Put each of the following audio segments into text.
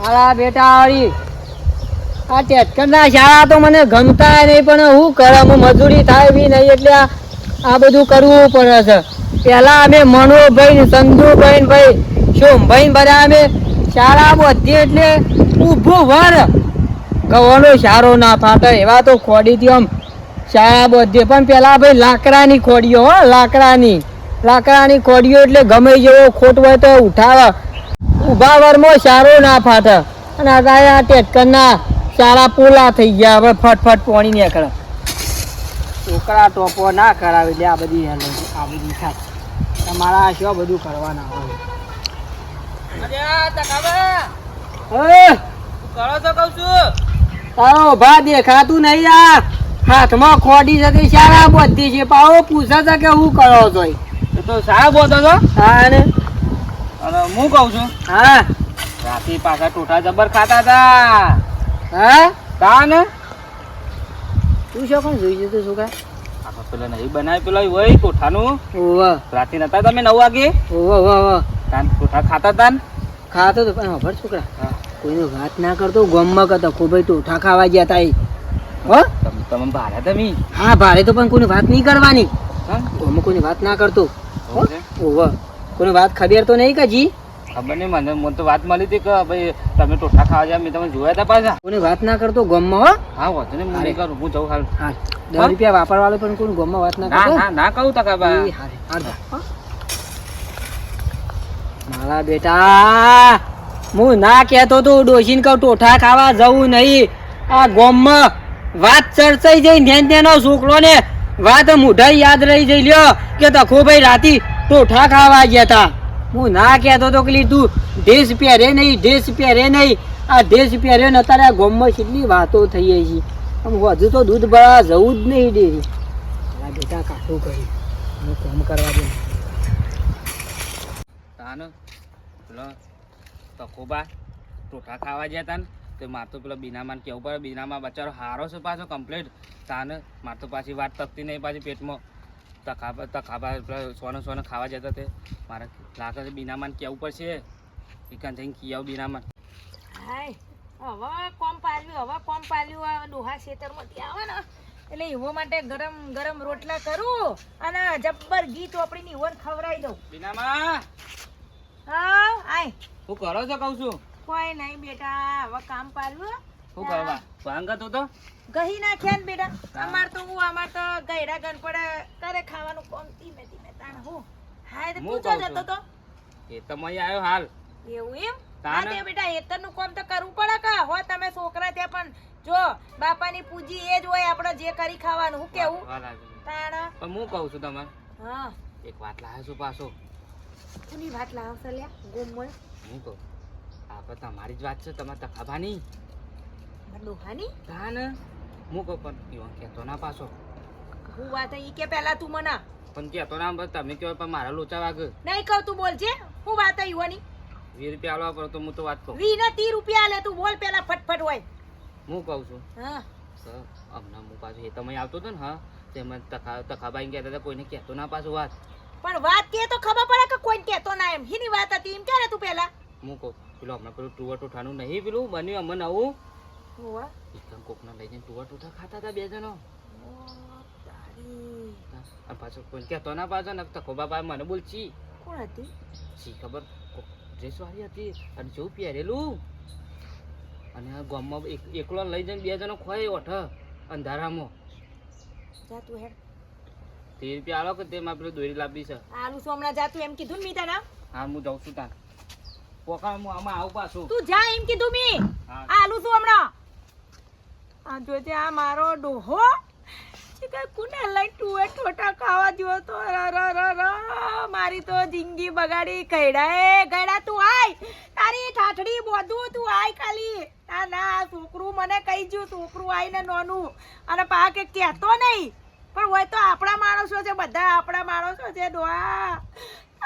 મારા બેટા વાળી આ ટેટકરના શાળા તો મને ગમતા નહીં, પણ હું કરે હું મજૂરી થાય બી નહીં એટલે આ બધું કરવું પડે છે. પહેલાં અમે મનોભાઈ ને સંજુભાઈ ભાઈ સોમભાઈ બધા અમે શાળા બધી એટલે ઊભું વર. ગવાનો સારો ના ફાટે, એવા તો ખોડીથી આમ શાળા બધી પણ પેલા ભાઈ લાકડાની ખોડીઓ હો, લાકડાની. લાકડાની ખોડીઓ એટલે ગમે જેવો ખોટ હોય તો ઉઠાવે. ઊભા વરમાં સારો ના ફાટે. અને આ ટેટકરના સારા પોલા થઈ ગયા. હવે ફટફટ પોણી નીકળે. છોકરા ટોપો ના કરાવી દે આ બધી હેલો આ બધી થાય તમારા શું બધું કરવાના હોય. કરો તો કઉ છું તારો ભા દેખાતું નહીં આ હાથમાં ખોડી છે તે સારા બધી છે. પાવો પૂછે છે કે હું કરો છો તો સારા હા ને અને હું કહું છું? હા. રાતે પાછા ટોઠા જબર ખાતા હતા. હા? તા ને તું શું પણ જોઈ જતો છોકરા આપણે પેલા નહીં બનાય પેલો હોય ટોઠાનું રાતે નતા તમે નવ વાગે? ટોઠા ખાતા તા ખાતો તો પણ ખબર છોકરા. કોઈનો વાત ના કરતો ગમમાં કરતો. ખૂબ ટોઠા ખાવા ગયા તા હો? તમે તમે ભારે તમે. હા ભારે તો પણ કોઈની વાત નહીં કરવાની? ગમમાં વાત ના કરતો? ઓવા કોઈને વાત ખબર તો નહીં કે ખબર નહીં મને મને તો વાત મળી હતી કે ભાઈ તમે ટોઠા ખાવા જાય મેં તમે જોયા હતા પાછા. કોઈ વાત ના કરતો ગમમાં હો. હા વાંધો નહીં મને કરું હું જઉં હાલ. હા દસ રૂપિયા વાપરવાળો પણ કોઈ ગમમાં વાત ના કરતો? ના ના કહું તકા હો. મારા બેટા હું ના કહેતો તો ડોશીને કહું ટોઠા ખાવા જવું નહીં. આ ગોમમાં વાત ચર્ચાઈ જઈ ને તેનો છોકરો ને વાત મુઢાઈ યાદ રહી જઈ લ્યો કે તખો ભાઈ રાતી ટોઠા ખાવા ગયા હતા હું ના કહેતો તો કે તું દેશ પહેરે નહીં, દેશ પહેરે નહીં. આ દેશ પહેર્યો ને અત્યારે આ ગોમમાં કેટલી વાતો થઈ છે આમ હજુ તો દૂધ ભરા જવું જ નહીં ડેરી. આ બેટા, કાઠું કરી. હું કામ કરવા દે. તાન, પેલો તકોબા ટોઠા ખાવા ગયા તાન તે માર તો પેલો બીનામાન કેવું પડે, બીનામાં બચારો, હારો છે પાછો કમ્પ્લેટ તાને, માર તો પાછી વાત તકતી નહીં, પાછી પેટમાં તખાબા પેલા સોને સોને ખાવા જતા તે. મારે લાગે છે બીનામાન કેવું પડશે. એકાન થઈને કિયાવ બીનામાન. હાય હવે કોમ પાલ્યું હવે કોમ પાલ્યું આ ડોહા ખેતરમાંથી આવે ને. એટલે એવો માટે ગરમ ગરમ રોટલા કરું અને જબ્બર ઘી ચોપડીની ઓર ખવડાવી દઉં. બીનામાં! હા આય. હું કરો છો કહું છું? કોઈ નહીં બેટા હવે કામ પાલ્યું શું કરવા ભાંગત હતો ગહી નાખ્યા ને બેટા. અમાર તો હું અમાર તો ગયડા ગણ કરે ખાવાનું કોમ ધીમે ધીમે તાણ હું. હાય તો હું તું કહું ચો જતો તો. એ તો મય આવ્યો હાલ. એવું એમ? તાને? બેટા હેતરનું કામ તો કરવું પડે કા? હો તમે છોકરા ત્યાં પણ જો બાપાની પૂજી એ જ હોય આપણે જે કરી ખાવાનું. હું કેવું. તાણ? પણ હું કહું છું તમારે. હા. એક વાત લાવ્યો છું પાછો. કોની વાત લાવશે લ્યા? ગુમ હોય હું કહું. આપણે તમારી જ વાત છે તમારે તખાબાની ડોહાની હા ને. હું કહું પણ ઈવન કહેતો ના પાછો. હું વાત ઈ કે પેલા તું મને? પણ કહેતો ના તમે કહો પણ મારા લોચા વાગે. નહીં કહું તું બોલજે હું વાત યુવાની વીસ રૂપિયા આલવા પડે તો હું તો વાત કહું વી ને ત્રીસ રૂપિયા લે તું બોલ પેલા ફટફટ હોય. હું કહું છું. હા. હમણાં હું પાછું એ તમે આવતો હતો ને હા. તેમાં તખા તખાબાઈ કહેતા હતા કોઈને કહેતો ના પાછું વાત. પણ વાત કે તો ખબર પડે કે કોઈ કેતો ના એમ? હીની વાત હતી એમ ક્યારે તું હું કહું પેલું હમણાં પેલું ટુવા ટૂઠાનું નહીં પેલું બન્યું અમે નવું. હોવા એકદમ કોકના લઈ જઈને ટુવા ટુથા ખાતા હતા બે જણો તારી. અને પાછો કોઈ કહેતો ના પાછો ને તખોબા પાસે મને બોલછી કોણ હતી? ચી ખબર? ડ્રેસ વાળી હતી અને જેવું પહેરેલું. અને આ ગામમાં એક- એકલો લઈ જઈને બે જણો ખોય ઓઠ અંધારામાં. જા તું હેડ. તે રૂપિયા આલો કે તેમાં પેલું દોરી લાવી છે? આલુ છું હમણાં જા તું એમ કીધું મી તને? હા હું જાઉં છું ત્યાં પોકા હું આમાં આવું પાછું. તું જા એમ કીધું મી. આલુ છું હમણાં. આ જોજે આ મારો ડોહો? કુને લઈ ટુએ ટોટા ખાવા દ્યો તો? ર ર ર મારી તો જિંદગી બગાડી કઈડા એ ગયડા, તું આય. તારી ઠાઠડી બોધું, તું આય ખાલી. ના ના છોકરું મને કહી જ્યું છોકરું આઈને નોનું. અને પા કે કહેતો નહીં. પણ હોય તો આપણા માણસો છે, બધા આપણા માણસો છે, ડોહા.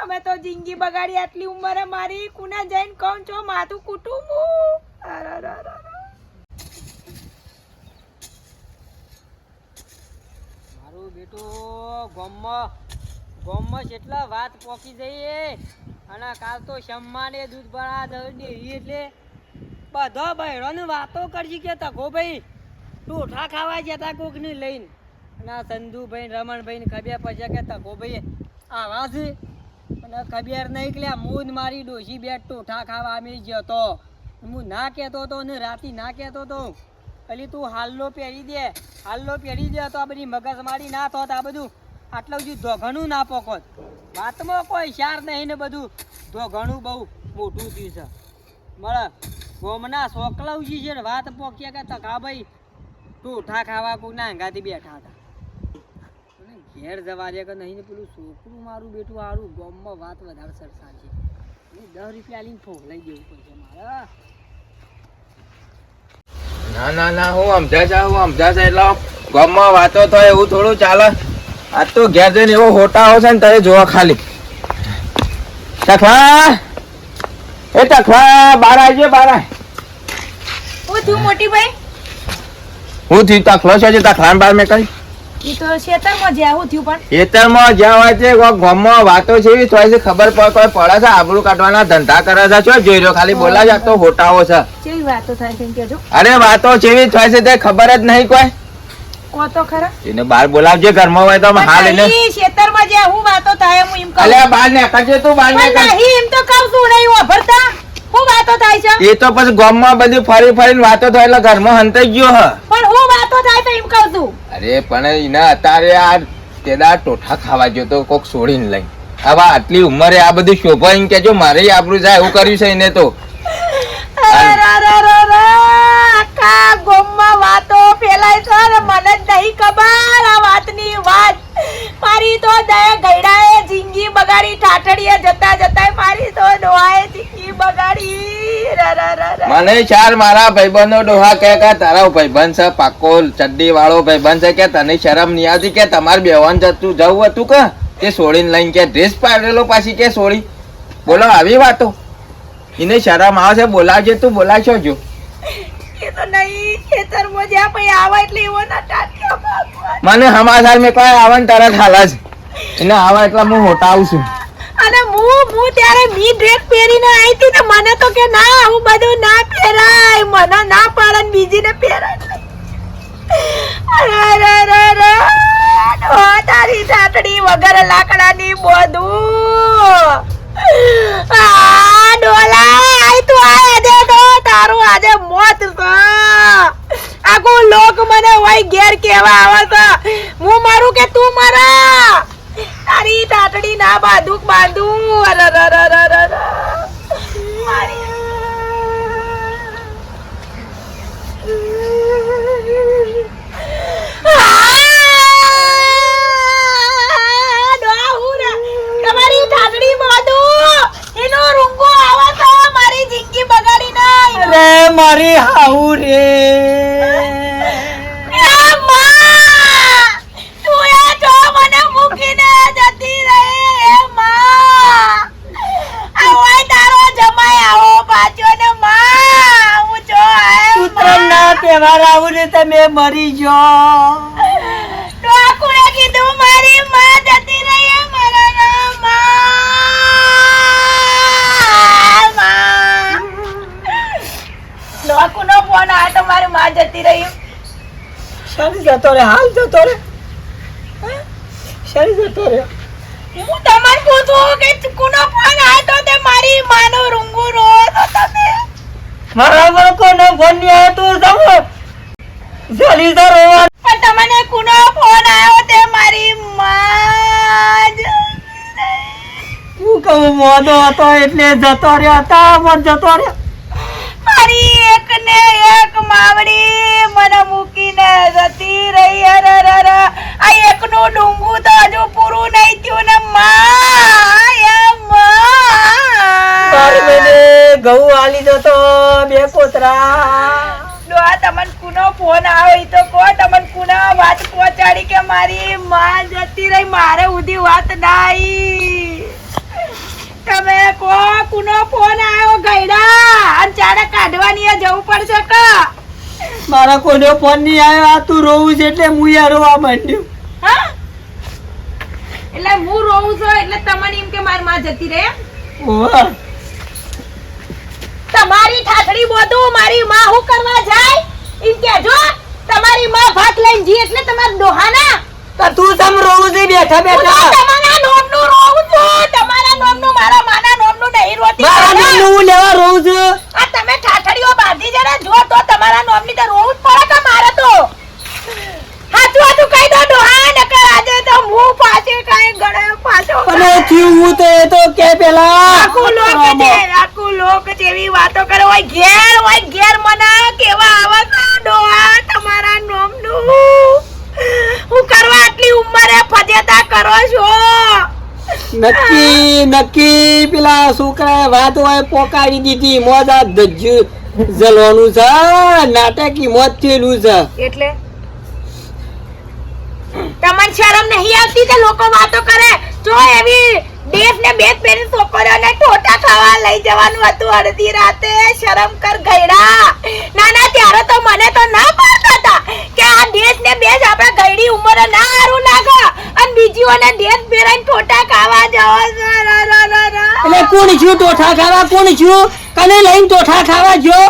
અમે તો જિંદગી બગાડી આટલી ઉંમરે મારી કુને જઈને કહું છો માથું કુટુંબ મારું બેટું વાત પોકી જઈએ, અને કાલ તો શમ્માને દૂધ ભરા એટલે બધો બહેરોને વાતો કરજી કે તકો ટોઠા ખાવા જતા કોકને લઈને. અને આ સંધુભાઈ રમણભાઈને રમણભાઈ ખબર પછી કે તકો આવા છે. અને ખબર નહીં કે મૂદ મારી ડોસી બે ટોઠા ખાવા અમે જતો હું ના કહેતો તો ને રાતી ના કહેતો તો. અલી, તું હાલલો પહેરી દે હાલલો પહેરી દે, તો આ બધી મગજમારી ના થોત, આ બધું આટલું બધું ધોઘણું ના પોકોત વાતમાં કોઈ શાર નહીં ને બધું. ધોઘણું બહુ મોટું થયું છે. મળે. ગોમના સોકલાવજી છે ને, વાત પોક્યા કે તકા ભાઈ ટોઠા ખાવા કોકના અંગાથી બેઠા હતા. ઘેર જવા દે કે નહીં ને પેલું છોકરું મારું બેટું, હારું, ગોમમાં વાત વધારે સરસા છે. દસ રૂપિયા લઈને ફોક લઈ જવું પડશે મારે. ના ના ના હું સમજા છે હું સમજા છે એટલે ગામમાં વાતો થાય એવું થોડું ચાલે. આ તો ઘેર જઈને એવો હોટા આવશે ને તારે જોવા ખાલી. તખવા એ તખવા બાર આવજે બાર. હું થયું મોટી ભાઈ? હું થયું તખલો છે જે બાર મેં કરી ઈ તો ખેતરમાં જ્યાં થયું પણ. ખેતરમાં જ્યાં છે ગામમાં વાતો છે એવી થોડી ખબર પડે પડે છે આબરૂ કાઢવાના ધંધા કરે છે શું જોઈ રહ્યો? ખાલી બોલા જ આ તો હોટાઓ છે. કેવી વાતો થાય છે કેજો અરે વાતો ચેવી થાય છે તે ખબર જ નહીં કોઈ. કો તો ખરા. એને બહાર બોલાવજે ઘરમાં હોય તો હાલ એને. ખેતરમાં જ્યાં હું વાતો થાય હું એમ કહું. અલ્યા બહાર ને કરજે તું બહાર ને નહીં એમ તો કહું છું નહીં હું વાતો થાય છે? એ તો પછી ગામમાં બધું ફરી ફરીને વાતો થાય એટલે ઘરમાં હંતાઈ ગયો હ. પણ હું વાતો થાય તો એમ કહું છું. અરે પણ એના અત્યારે આ તેદા ટોઠા ખાવા ગયો તો કોક છોડીને લઈ. હવે આટલી ઉંમરે આ બધું શોભા એમ કેજો મારે આબરું જાય એવું કર્યું છે એને તો. આખા ગામમાં વાતો ફેલાય છે મને જ નહીં ખબર આ વાત તો દયા ગઈડાએ જિંદગી બગાડી ઠાઠડીએ જતા જતા મારી તો ડોહાએ જિંદગી બગાડી. મને ચાર મારા ભાઈબંધો ડોહા કે કે તારા ભાઈબંધ છે પાકો ચડ્ડી વાળો ભાઈબંધ છે કે તને શરમ નહીં આવતી કે તમારે બેવાન જતું જવું હતું કે? તે સોળીને લઈને કે ડ્રેસ પાડેલો પાછી કે સોળી? બોલો આવી વાતો? એને શરમ આવે છે બોલાવજે તું બોલાવશો જો. એ તો નહીં ખેતર જ્યાં પછી આવે એટલે એવો ના ટાંટ્યો મને હમાસાર મેં કોઈ આવન તરત હાલા છે એને આવા એટલા હું હોટા આવું છું. અને હું હું ત્યારે મી ડ્રેસ પહેરીને આવી હતી ને મને તો કે ના, હું બધું ના પહેરાય, મને ના પાડે બીજીને પહેરાય. અરે અરે લાકડાની બોધું. આ ડોલા આઈ તું દે તો, તારું આજે મોત છે. આખું લોક મને હોય ઘેર કેવા આવે હું મારું કે તું મારા? તારી તાતડી ના બાંધું બાંધું? મારી હાઉ રે એમાં! તું એ જો મને મૂકીને જતી રહી એમાં! આ ઓય તારો જમાઈ આવો પાછો ને માં! હું જો આયો તહેવાર આવું ને તમે મરી જો તો કીધું મારી માં જતી રહી મારા ના માં! માં! ફોન આવ્યો તો મારી માં જતી રહી શરી જતો રે હાલ જતો રે શરી જતો રે હું તમને પૂછું કે કોનો ફોન આવ્યો તો તે મારી માનો રૂંગું રો તો તમે? મારા કોનો ફોન તું જમો શરી તો રોવા પણ તમને કોનો ફોન આવ્યો તે મારી માં હું કહું મોદો હતો એટલે જતો રહ્યો. હતા પણ જતો રહ્યો. મારી એક ને એક માવડી મને મૂકીને જતી રહી. અરે રે રે. આ એકનું ડુંગું તો હજુ પૂરું નહીં થયું ને માં એ માં મહિને વાલી દો તો બે કોતરા ડોહા તમને કુનો ફોન આવ્યો તો કો તમને કુના વાત પહોંચાડી કે મારી માં જતી રહી મારે ઉધી વાત નાઈ. તમે કો કુનો ફોન આવ્યો ગયડા અને ચારે કાઢવાની જવું પડશે કા? મારા કોનો ફોન નહીં આવ્યો આ તું રોવું છે એટલે હું યાર રોવા માંડ્યું. હા? એટલે હું રોવું છું એટલે તમને એમ કે મારી માં જતી રહે? તમારી ઠાઠડી બોધું મારી માં હું કરવા જાય? ઇન કે જો તમારી માં ભાત લઈને જી એટલે તમારા દોહાના. તો તું સમ રોવું છે બેઠા હું બેઠા. તમારા નોમનું રોઉં છું તમારા નોમનું મારા માના નોમનું નહીં રોતી મારા. નામનું લેવા રોવું છું? આ તમે ઠાઠડીઓ બાંધી જરા જો તો તમારા નોમની તો રોવું જ પડે કે મારે તો હાચું હાચું કહી દો ડોહા નકર આજે તો હું પાછે કાંઈ પાછો અને તો એ તો કે પેલા. આખું લોક છે આખું લોક જેવી વાતો કરે. હોય ઘેર હોય ઘેર મના કેવા આવા ડોહા તમારા નોમનું. હું કરવા આટલી ઉંમરે ફજેતા કરો છો? નક્કી નક્કી. પેલા છોકરાએ વાત હોય પોકાવી દીધી. મોજા ધજ્જુ જલવાનું છે. નાટકી મોત થયેલું છે. એટલે? તમને શરમ નહીં આવતી કે લોકો વાતો કરે? જો એવી દેશ ને બેસ પહેરી છોકરીઓને ટોટા ખાવા લઈ જવાનું હતું અડધી રાતે. શરમ કર ગયડા ના ના ત્યારે તો મને તો ના પાડતા હતા કે આ દેશ ને બેસ આપણા ગયડી ઉંમર ના હારું લાગે. અને બીજીઓને દેશ પહેરાઈને ટોટા ખાવા જાવ રા, રા, રા, રા. એટલે કોણ છું ટોઠા ખાવા? કોણ છું? કને લઈને ટોઠા ખાવા જો?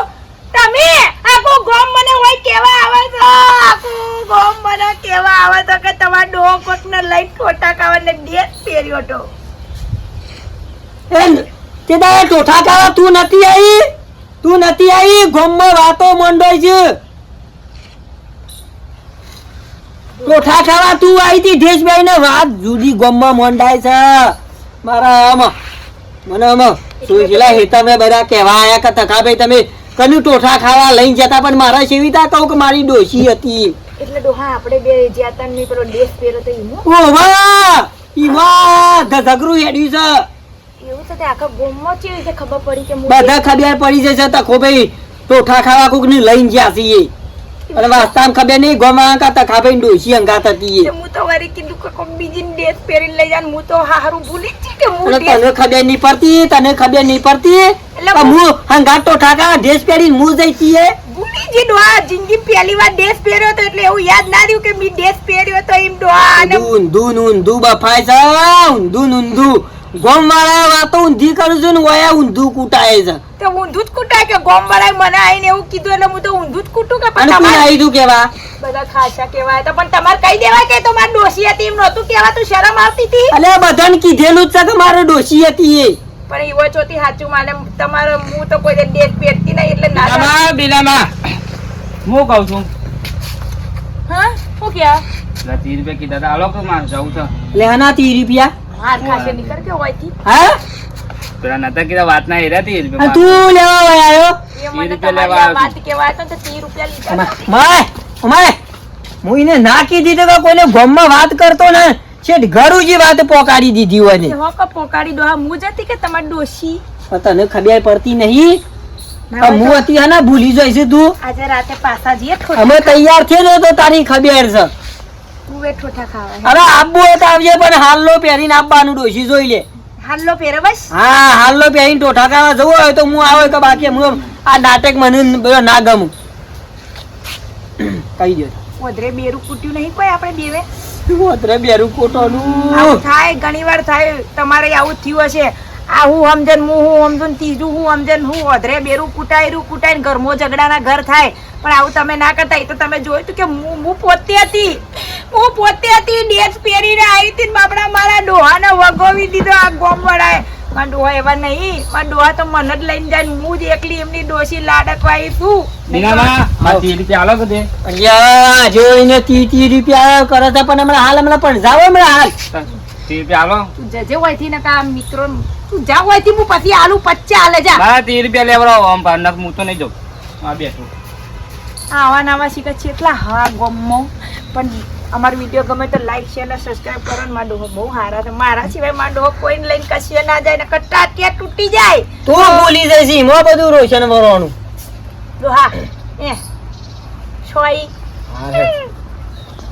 તમે આખો ગોમ મને હોય કેવા આવે છો? આખો ગોમ મને કેવા આવા તો કે તમાર ડો કોકને લઈ ટોટા ખાવાને ડેસ પહેર્યો તો. એ તે દાડે ટોઠા કાવા તું નથી આવી તું નથી આવી ગોમમાં વાતો મંડોય છે. ટોઠા ખાવા તું આવી હતી ઢેસભાઈ ને વાત જુદી ગોમમાં મંડાય છે. મારા આમાં મને આમાં સુજલા હેતા મેં બધા કહેવા આયા કે તકાભાઈ તમે કનું ટોઠા ખાવા લઈને જતા પણ મારા સેવિતા કહું કે મારી ડોશી હતી. એટલે ડોહા આપણે બે જ્યાતનની પેલો ડ્રેસ પહેરો તો ઈમો. ઓવા ઈવા ધગરું હેડ્યું છે. એવું તો તે આખા ગોમમાં કેવી છે ખબર પડી કે બધા ખબર પડી જશે તખો ભાઈ ટોઠા ખાવા કોક ને લઈને ગયા છીએ. અને વાસ્તામ ખબર નહીં ગોમાં કા તખા ભાઈ ડોશી અંગાત હતી તે હું તો વારી કીધું કે કોક બીજી ડેસ પહેરી લઈ જાન હું તો હારું ભૂલી જ કે હું તને ખબર નહીં પડતી તને ખબર નહીં પડતી? એટલે હંગા હું- હંગાત ટોઠા ખાવા ડ્રેસ પહેરીને હું જઈ છીએ? જ ડોહા જિંદગી પહેલી વાર ડ્રેસ પહેર્યો તો એટલે એવું યાદ ના રહ્યું કે મી ડ્રેસ પહેર્યો તો એમ ડોહા. અને ઊંધું ઊંધું બફાય છે ઊંધું ઊંધું. ગોમ વાળા વાતો ઊંધી કરું છું ને વયા ઊંધું કૂટાય છે. તો ઊંધું જ કૂટાય કે ગોમ વાળા મને આઈને એવું કીધું એટલે હું તો ઊંધું જ કૂટું કે પણ તમારે આવી દઉં કેવા? બધા ખાસા કેવાય તો પણ તમારે કહી દેવાય કે તો મારી ડોશી હતી એમ નહોતું કહેવાતું શરમ આવતી હતી? અલે બધાને કીધેલું જ છે કે મારે ડોશી હતી એ. પણ ઈવો ચોથી સાચું માને તમારો હું તો કોઈ ડેટ પહેરતી નહીં એટલે ના બીનામાં હું કહું છું? હા? શું કહ્યા પેલા ત્રીસ રૂપિયા કીધા હતા. હાલો કે મારે જવું છે. લે આના ત્રીસ રૂપિયા? હાર ખાશે નીકળ કે હોયથી હા? પેલા નતા કીધા વાત ના હેરા ત્રીસ અને રૂપિયા તું લેવા વયા આવ્યો? રૂપિયા લેવા વાત કહેવાય તો ત્રીસ રૂપિયા લીધા માય માય હું એને ના કીધી તો કોઈને ગોમમાં વાત કરતો ને. છેટ ઘરુજી વાત પોકાડી દીધી હોય ને. હો કે પોકાડી દો હું જ હતી કે તમારી ડોશી? તને ખબર પડતી નહીં. આ હું હતી હા ભૂલી જઈશ તું. આજે રાતે પાસા જઈએ અમે તૈયાર થઈએ ને તો તારી ખબર છે. તું અરે આબુ હોય તો આવજે પણ હાલનો પહેરીને આપવાનું ડોશી જોઈ લે. હાલો પહેરે બસ હા હાલો પહેરીને ટોઠા ખાવા જવું હોય તો હું આવે કે બાકી હું આ નાટક મને ના ગમું. કહી દો ઓધરે બેરું કૂટ્યું નહીં કોઈ આપણે બેવે? ઓતરે બેરું કોટોનું આવું થાય, ઘણીવાર થાય, તમારે આવું થયું હશે. આ હું સમજન હું હું સમજન ત્રીજું હું સમજન હું વધરે બેરું કૂટાયરું કૂટાઈને ઘરમાં ઝઘડાના ઘર થાય. પણ આવું તમે ના કરતા, એ તો તમે જોયું તું કે હું હું પોતે હતી. હું પોતે હતી ડેસ પહેરીને આવી હતી ને બાપડા મારા ડોહાને વગોવી દીધો આ ગોમવાળાએ. મારા ડોહા એવા નહીં. મારા ડોહા તો મને જ લઈને જાય ને હું જ એકલી એમની ડોસી લાડકવાઈ છું. મારે ત્રીસ રૂપિયા હાલો કે અહીંયા જોઈને તી તી રૂપિયા કરે છે પણ હમણાં હાલ હમણાં પણ જાવ હમણાં હાલ. ત્રીસ રૂપિયા હાલો તું જજે હોયથી ને કા મિત્રો તું હોયથી હું પછી આલુ પચ્ચા હાલે જા. મારા ત્રીસ રૂપિયા લેવડાવો આમ ભાર હું તો નહીં જાઉં. હા બેઠું. આવા નવા શીખે છે એટલા હા ગમો. પણ અમારો વીડિયો ગમે તો લાઈક શેર અને સબસ્ક્રાઇબ કરો ને માંડો બહુ સારા છે. મારા સિવાય માંડો કોઈને લઈને કશે ના જાય ને કટ્ટા ત્યાં તૂટી જાય? તું બોલી જઈશ એમાં બધું રોશન વરવાનું. હા એ છોઈ.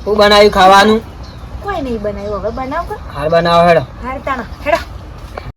શું બનાવ્યું ખાવાનું? કોઈ નહીં બનાવ્યું. હવે બનાવ હાર બનાવો હેડો. હાર તાણા હેડો.